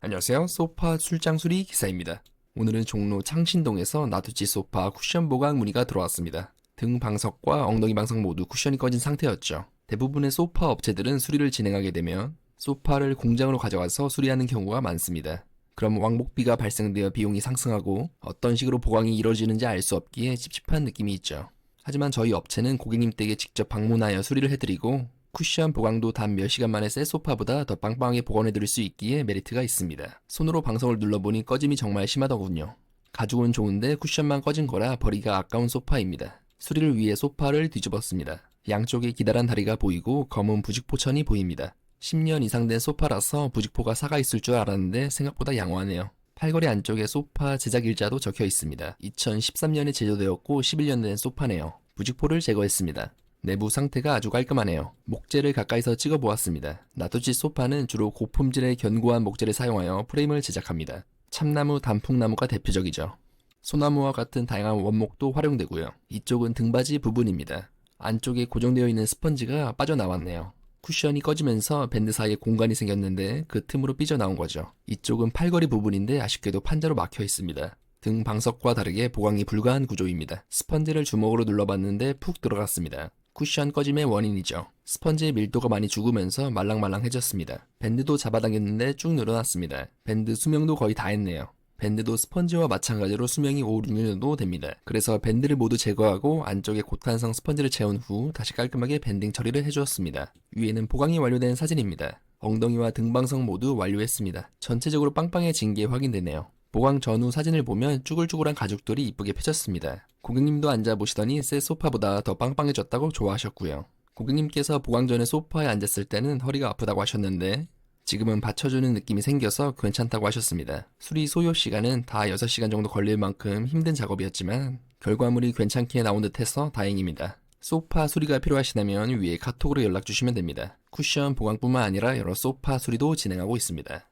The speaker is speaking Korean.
안녕하세요. 소파 출장 수리 기사입니다. 오늘은 종로 창신동에서 나두치 소파 쿠션 보강 문의가 들어왔습니다. 등 방석과 엉덩이 방석 모두 쿠션이 꺼진 상태였죠. 대부분의 소파 업체들은 수리를 진행하게 되면 소파를 공장으로 가져가서 수리하는 경우가 많습니다. 그럼 왕복비가 발생되어 비용이 상승하고 어떤 식으로 보강이 이루어지는지 알 수 없기에 찝찝한 느낌이 있죠. 하지만 저희 업체는 고객님 댁에 직접 방문하여 수리를 해드리고 쿠션 보강도 단 몇 시간 만에 새 소파보다 더 빵빵하게 복원해드릴 수 있기에 메리트가 있습니다. 손으로 방석을 눌러보니 꺼짐이 정말 심하더군요. 가죽은 좋은데 쿠션만 꺼진 거라 버리기가 아까운 소파입니다. 수리를 위해 소파를 뒤집었습니다. 양쪽에 기다란 다리가 보이고 검은 부직포천이 보입니다. 10년 이상 된 소파라서 부직포가 사가 있을 줄 알았는데 생각보다 양호하네요. 팔걸이 안쪽에 소파 제작 일자도 적혀 있습니다. 2013년에 제조되었고 11년 된 소파네요. 부직포를 제거했습니다. 내부 상태가 아주 깔끔하네요. 목재를 가까이서 찍어보았습니다. 나토치 소파는 주로 고품질의 견고한 목재를 사용하여 프레임을 제작합니다. 참나무, 단풍나무가 대표적이죠. 소나무와 같은 다양한 원목도 활용되고요. 이쪽은 등받이 부분입니다. 안쪽에 고정되어 있는 스펀지가 빠져나왔네요. 쿠션이 꺼지면서 밴드 사이에 공간이 생겼는데 그 틈으로 삐져나온 거죠. 이쪽은 팔걸이 부분인데 아쉽게도 판자로 막혀 있습니다. 등 방석과 다르게 보강이 불가한 구조입니다. 스펀지를 주먹으로 눌러봤는데 푹 들어갔습니다. 쿠션 꺼짐의 원인이죠. 스펀지의 밀도가 많이 죽으면서 말랑말랑해졌습니다. 밴드도 잡아당겼는데 쭉 늘어났습니다. 밴드 수명도 거의 다 했네요. 밴드도 스펀지와 마찬가지로 수명이 5, 6년 정도 됩니다. 그래서 밴드를 모두 제거하고 안쪽에 고탄성 스펀지를 채운 후 다시 깔끔하게 밴딩 처리를 해주었습니다. 위에는 보강이 완료된 사진입니다. 엉덩이와 등방석 모두 완료했습니다. 전체적으로 빵빵해진 게 확인되네요. 보강 전후 사진을 보면 쭈글쭈글한 가죽들이 이쁘게 펴졌습니다. 고객님도 앉아 보시더니 새 소파보다 더 빵빵해졌다고 좋아하셨고요. 고객님께서 보강 전에 소파에 앉았을 때는 허리가 아프다고 하셨는데 지금은 받쳐주는 느낌이 생겨서 괜찮다고 하셨습니다. 수리 소요 시간은 다 6시간 정도 걸릴 만큼 힘든 작업이었지만 결과물이 괜찮게 나온 듯 해서 다행입니다. 소파 수리가 필요하시다면 위에 카톡으로 연락 주시면 됩니다. 쿠션 보강뿐만 아니라 여러 소파 수리도 진행하고 있습니다.